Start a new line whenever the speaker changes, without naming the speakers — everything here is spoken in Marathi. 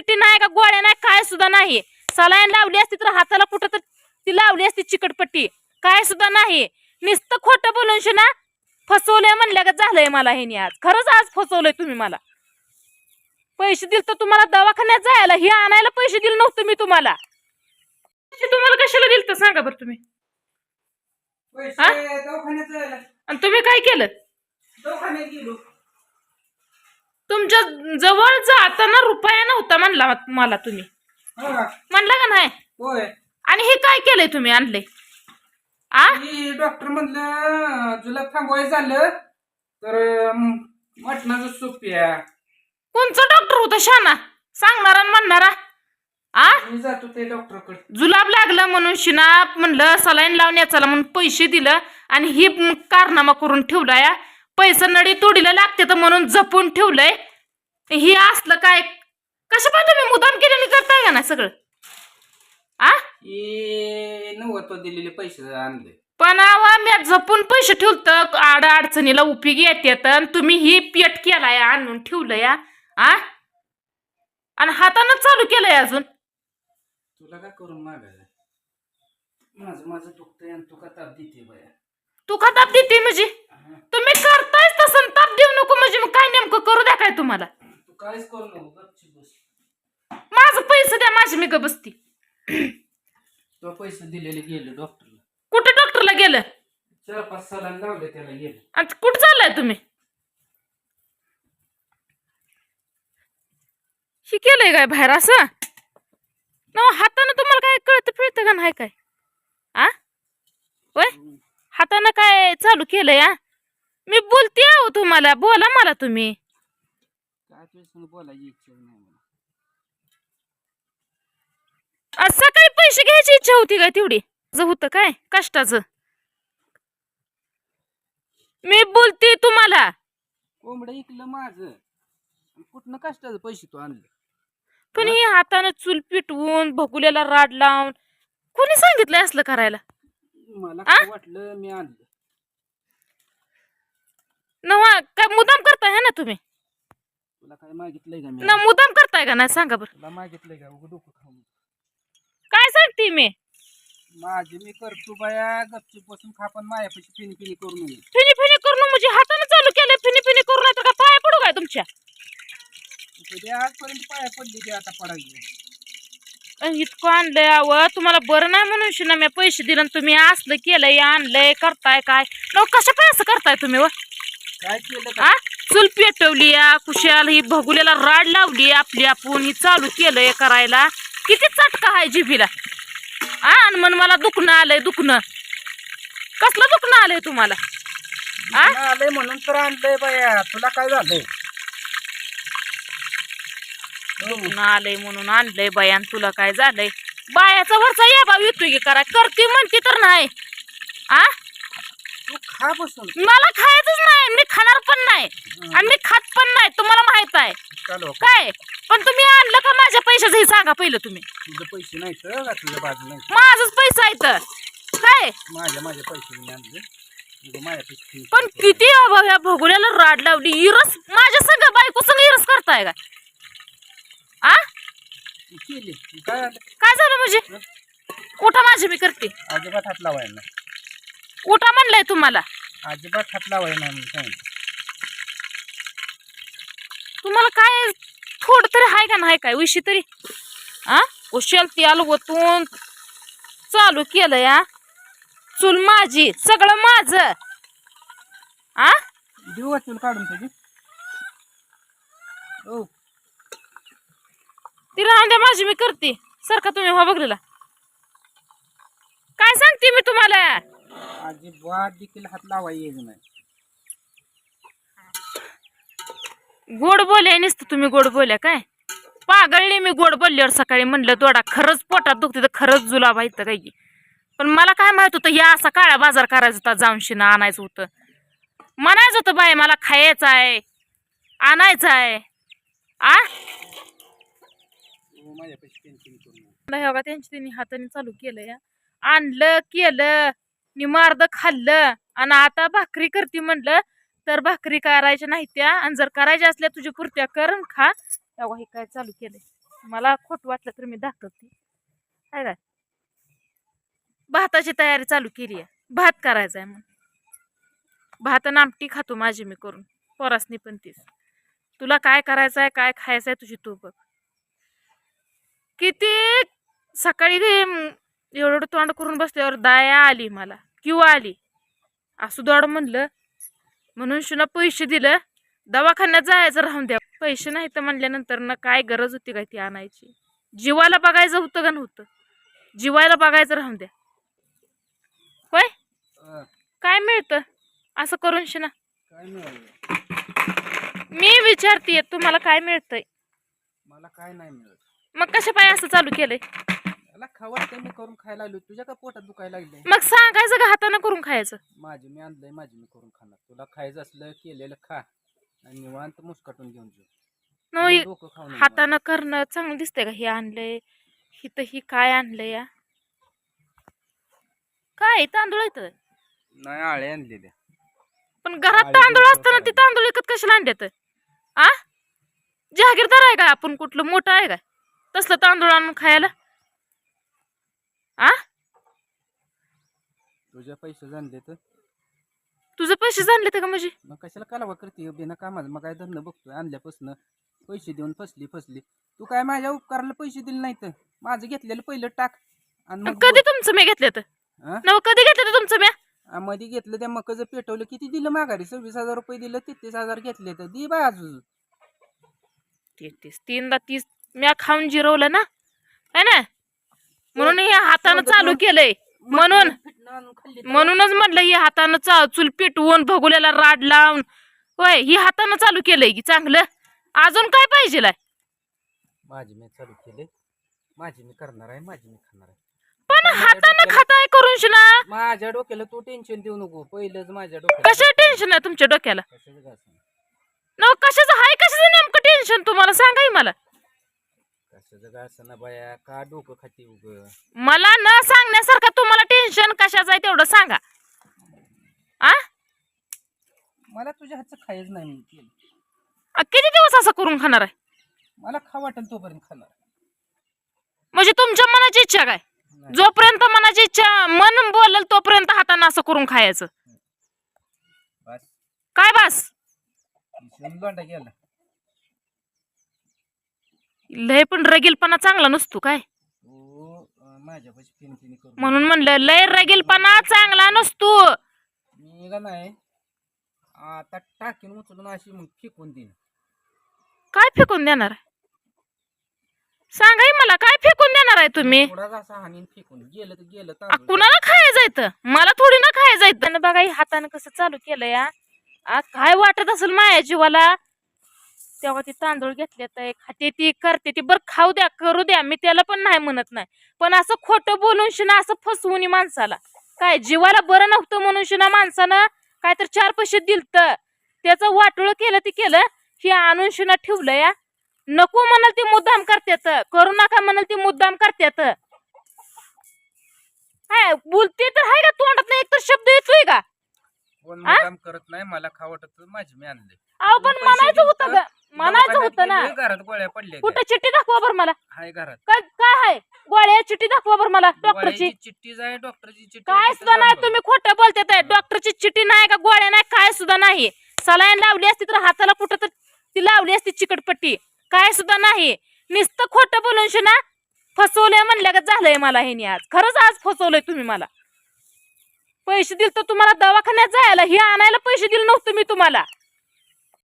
चिट्टी नाही का गोळ्या नाही काय सुद्धा नाही. सलाईन लावली असती तर हाताला कुठं तर ती लावली असती चिकटपट्टी. काय सुद्धा नाही. नुसतं खोटं बोलून ना फसवलंय म्हणल्या का झालंय मला हे आज खरंच आज फसवलंय तुम्ही मला. पैसे दिले तर तुम्हाला दवाखान्यात जायला हे आणायला पैसे दिले नव्हते मी तुम्हाला. तुम्हाला कशाला दिले तर सांगा बरं तुम्ही. हा? आणि तुम्ही काय केलं?
दवाखान्यात गेलो.
तुमच्या जवळ जाताना रुपया नव्हता म्हणला मला तुम्ही. म्हणला का नाही? आणि हे काय केलंय तुम्ही आणलंय? आ?
मी डॉक्टर म्हणलं जुलाब थांबवायचं झालं तर अं, मटणाचं सूप या
कोणचा डॉक्टर होता शाना? सांगणारा आणि म्हणणारा आ?
मी जातो ते डॉक्टरकडे
जुलाब लागला म्हणून शिना म्हणलं सलाईन लावण्याचा म्हणून पैसे दिलं आणि ही कारनामा करून ठेवला या पैसा नडी तोडीला लागते तर म्हणून जपून ठेवलंय. हे असलं काय? कसं पाय तुम्ही मुदाम केल्याने करताय का ना सगळं? आ?
नव्वद दिलेले पैसे आणले.
पण आवा मी जपून पैसे ठेवत आड अडचणीला उपयोगी येतात आणि तुम्ही ही पेट केलाय आणून ठेवलं या आ? आणि हातानं चालू केलंय अजून.
तुला काय करून मागायचं माझं माझं दुखतंय आणि तू का ताप देते बाया?
तू का ताप देते म्हणजे. तुम्ही करतायच तसं आणि ताप देऊ नको म्हणजे मग काय नेमकं
तू काहीच करू नको गपची बस.
माझं पैसे द्या माझी मी ग बसती.
तो पैसे दिलेले गेले डॉक्टरला
कुठे डॉक्टरला गेलं?
चार पाच सालांनी लावले त्याला गेले.
आणि कुठं चाललाय तुम्ही? हे केलंय काय बाहेर असं? ना हातानं तुम्हाला काय कळतं फिरतं का नाही काय? आ? होय? हातानं काय चालू केलंय आ? मी बोलते आहो तुम्हाला बोला मला तुम्ही.
काय तुझ्या बोलायची इच्छा नाही मला
आज सकाळी पैसे घ्यायची इच्छा होती काय तेवढी? ज होतं काय? कष्टाचं. मी बोलते तुम्हाला.
कोंबडं इकलं माझं. कुठनं कष्टाचं पैसे तू आणले?
पण हे? हातानं चूल पिटवून भगुल्याला राड लावून कोणी सांगितलंय असलं करायला?
मला वाटलं मी आणलं.
नवा काय मुदाम करताय है ना तुम्ही?
तुला काय मागितलंय का मी?
ना मुदाम करताय का नाही? सांगा बरं.
तुला मागितलंय का? डोकं खाऊन.
काय सांगते मी?
माझे मी करतो बाया गपचूप बसून खा पण मायापाशी पिणी पिणी करू नये.
फिनी फिनी करून म्हणजे हातानं चालू केलंय फिनी फिनी करून नाही तर का पाया पडू काय तुमच्या?
कधी आजपर्यंत पाया पडली ते आता पडायची.
इतकं आणलंय अव. तुम्हाला बरं नाही म्हणून शिना मी पैसे दिले आणि तुम्ही असलं केलंय आणलंय करताय काय? न कशा पाय असं करताय तुम्ही व?
काय केलं का?
आ चूल पेटवली कुशाल ही भगुल्याला राड लावली आपली आपण ही चालू केलंय करायला. किती चटका आहे जिभीला. आणि म्हण मला दुखणं आलंय दुखणं. कसलं दुखणं आलंय तुम्हाला?
आलंय म्हणून तर आणलंय बाया. तुला काय झालंय?
दुखणं आलंय म्हणून आणलंय बयान तुला काय झालंय? बायाचा वरचा या बा येतोय की करा. करते म्हणते तर नाही. आ? मला खायचंच नाही. मी खाणार पण नाही. आणि मी खात पण नाही. तुम्हाला माहीत आहे.
चालू
काय? पण तुम्ही आणलं का माझ्या पैशाचं? हे सांगा पहिलं तुम्ही.
तुझं पैसे नाही तर का तुझ्या बाजू नाही?
माझंच पैसा आहे तर. काय?
माझ्या माझ्या पैसे मी आणले. तुझं माझ्या पैसे
पण किती अभाव ह्या भोगुल्याला राड लावली. इरस माझ्या सगळं बायको संग इरस करताय का आ?
केली. काय आलं
काय झालं म्हणजे? उठा माझी मी करते?
अजिबात हात लावायला नाही.
उठा म्हणलंय तुम्हाला?
अजिबात हात लावायला नाही म्हणून सांगितलं.
तुम्हाला काय थोडं तरी आहे का नाही काय? उशी तरी आ? कुशल तेल ओतून चालू केलं या चूल माझी सगळं माझं. आ?
देऊ काढून तुझी? हो.
ती राहून द्या माझी मी करते. सारखा तुम्ही हा बघलेला काय सांगते मी तुम्हाला?
अजिबात देखील हात नाही.
गोड बोल्या नुसतं तुम्ही गोड बोल्या काय? पागळली मी गोड बोलल्यावर सकाळी म्हणलं दोडा खरंच पोटात दुखते तर खरंच जुलाब इथं काही. की. पण मला काय माहीत होतं या असा काळा बाजार करायचा होता जाऊन शिना आणायचं होतं. म्हणायचं होतं बाय मला खायचं आहे आणायचं आहे. आ?
हो
त्यांची त्यांनी हाताने चालू केलं या आणलं केलं. निमार्द खाल्लं आणि आता भाकरी करते म्हणलं तर भाकरी करायच्या नाही त्या आणि जर करायच्या असल्या तुझी पुरत्या कर खा. तेव्हा हे काय चालू केलंय? मला खोट वाटलं तर मी दाखवते. काय काय भाताची तयारी चालू केली आहे. भात करायचा आहे मग भात आणि आमटी खातो माझी मी करून. पोरासनी पण तीच. तुला काय करायचं आहे काय खायचं आहे तुझी तू बघ. किती सकाळी एवढं तोंड करून बसल्यावर दया आली मला. किंवा आली? असू दौड म्हणलं. म्हणून शुना पैसे दिलं. दवाखान्यात जायचं राहून द्या. पैसे नाही तर म्हणल्यानंतर ना काय गरज होती काय ती आणायची? जीवाला बघायचं होतं का नव्हतं? जीवाला बघायचं राहून द्या. होय? काय मिळतं? असं करून शिना. मी विचारतीये तुम्हाला काय मिळतंय?
मला काय नाही मिळत.
मग कशा पाय असं चालू केलंय?
मला खावं मी करून खायला लागलो. तुझ्या का पोटात दुखायला लागले
मग सांगायचं का हातानं करून खायचं?
माझी मी आणलंय माझी मी करून खाणार. तुला खायचं असलं केलेलं खा. आणि निवांत मुस्कटून घेऊन जाऊ
नाही
डोकं.
हातानं करणं चांगलं दिसतंय का? हे आणलंय हिथं ही काय आणलंय या? काय तांदूळ येत
नाही आळे आणलेल्या
पण घरात तांदूळ असताना ते. तांदूळ विकत कशाला आणतात आ? जहागीरदार आहे का आपण कुठलं? मोठं आहे का? तसलं तांदूळ आणून खायला? आ?
तुझ्या पैसे आणले तर?
तुझं पैसे जाणले का म्हणजे
मग कशाला कालवा करते? बिना कामाचं मग काय धरणं बघतोय आणल्यापासून पैसे देऊन फसली फसली. तू काय माझ्या उपकाराला पैसे दिले नाही तर माझं घेतलेलं पहिलं टाक. आणि मग
कधी तुमचं मी घेतलं तर?
हा?
नव कधी घेतलं तुमचं मी?
आ, मध्ये घेतलं त्या मकचं पेटवलं. किती दिलं माघारी? सव्वीस हजार रुपये दिलं तेहतीस हजार घेतले तर दे बा अजून.
तेहतीस तीनदा तीस. म्या खाऊन जिरवलं ना? है ना? म्हणून हे हातानं चालू केलंय. म्हणून म्हणूनच म्हटलं ही हातानं चा चूल पेटवून भगुल्याला राड लावून. होय ही हातानं चालू केलंय की चांगलं? अजून काय पाहिजे
माझी मी चालू केले माझी मी करणार आहे माझी मी खाणार आहे.
पण हातानं खाताय करून शिना.
माझ्या डोक्याला तू टेन्शन देऊ नको. पहिलंच माझ्या डोक्याला
कशा टेन्शन आहे तुमच्या डोक्याला?
कशाचं काय?
न कशाचं हाय कशाचं नेमकं टेन्शन तुम्हाला? सांगाय मला.
असं ना बाया? का डोकं खाती उग?
मला न सांगण्यासारखं तुम्हाला टेन्शन कशाचं आहे तेवढं सांगा. आ?
मला तुझ्या हातचं खायच नाही मी केलं.
आ, किती दिवस असं करून खाणार आहे?
मला खा वाटेल तोपर्यंत खाणार.
म्हणजे तुमच्या मनाची इच्छा काय?
नाही.
जोपर्यंत मनाची इच्छा मन बोलल तोपर्यंत हातानं असं करून खायचं.
बस.
काय बास?
गेला
लय पण रगीलपणा चांगला नसतो काय?
तू माझ्यापाशी करू
म्हणून म्हणलं लय रगीलपणा चांगला नसतो.
मी का नाही. आता टाकीन उचलून अशी मग फेकून देईन.
काय फेकून देणार? सांगाय मला काय फेकून देणार आहे तुम्ही?
थोडाच असा हानीन फेकून. गेलं तर गेलं
आ,
तांदूळ.
कुणाला खायचं येतं मला थोडी ना खायचं येतं बघा ही हातानं कसं चालू केलं या काय वाटत असेल माया जीवाला? तेव्हा ती तांदूळ घेतले तर खाते ती करते ती. बरं खाऊ द्या करू द्या मी त्याला पण नाही म्हणत नाही. पण असं खोटं बोलून शिना असं फसवून माणसाला. काय जीवाला बरं नव्हतं म्हणून शिना माणसानं काय तर चार पैसे दिलत. त्याचं वाटोळ केलं ते केलं हे आणून शिना ठेवलं या. नको म्हणाल ती मुद्दाम करतात करू नका म्हणाल ती मुद्दाम करतात हाय बोलते तर हाय का तोंडात एक तर शब्द येतोय का?
कोण
आ?
मुद्दाम करत नाही मला खा वाटत तर माझी मी आणले.
अहो पण म्हणायचं होतं ग. म्हणायचं होतं ना.
दवाखान्यात गेलोय, घरात गोळ्या पडल्या
कुठं चिठ्ठी दाखवा बरं मला?
हाय घरात.
काय काय हाय? गोळ्या चिठ्ठी दाखवा बरं मला डॉक्टरची.
चिठ्ठी आहे डॉक्टरची चिठ्ठी
काय
आहे,
सुद्धा नाही तुम्ही खोटं बोलतात डॉक्टरची चिठ्ठी नाही का गोळ्या नाही काय सुद्धा नाही. सलाईन लावली असती तर हाताला कुठं तर ती लावली असती चिकटपट्टी. काय सुद्धा नाही. नुसतं खोटं बोलून ना फसवलंय म्हणल्या का झालंय मला हे आज खरंच आज फसवलंय तुम्ही मला. पैसे दिल तर तुम्हाला दवाखान्यात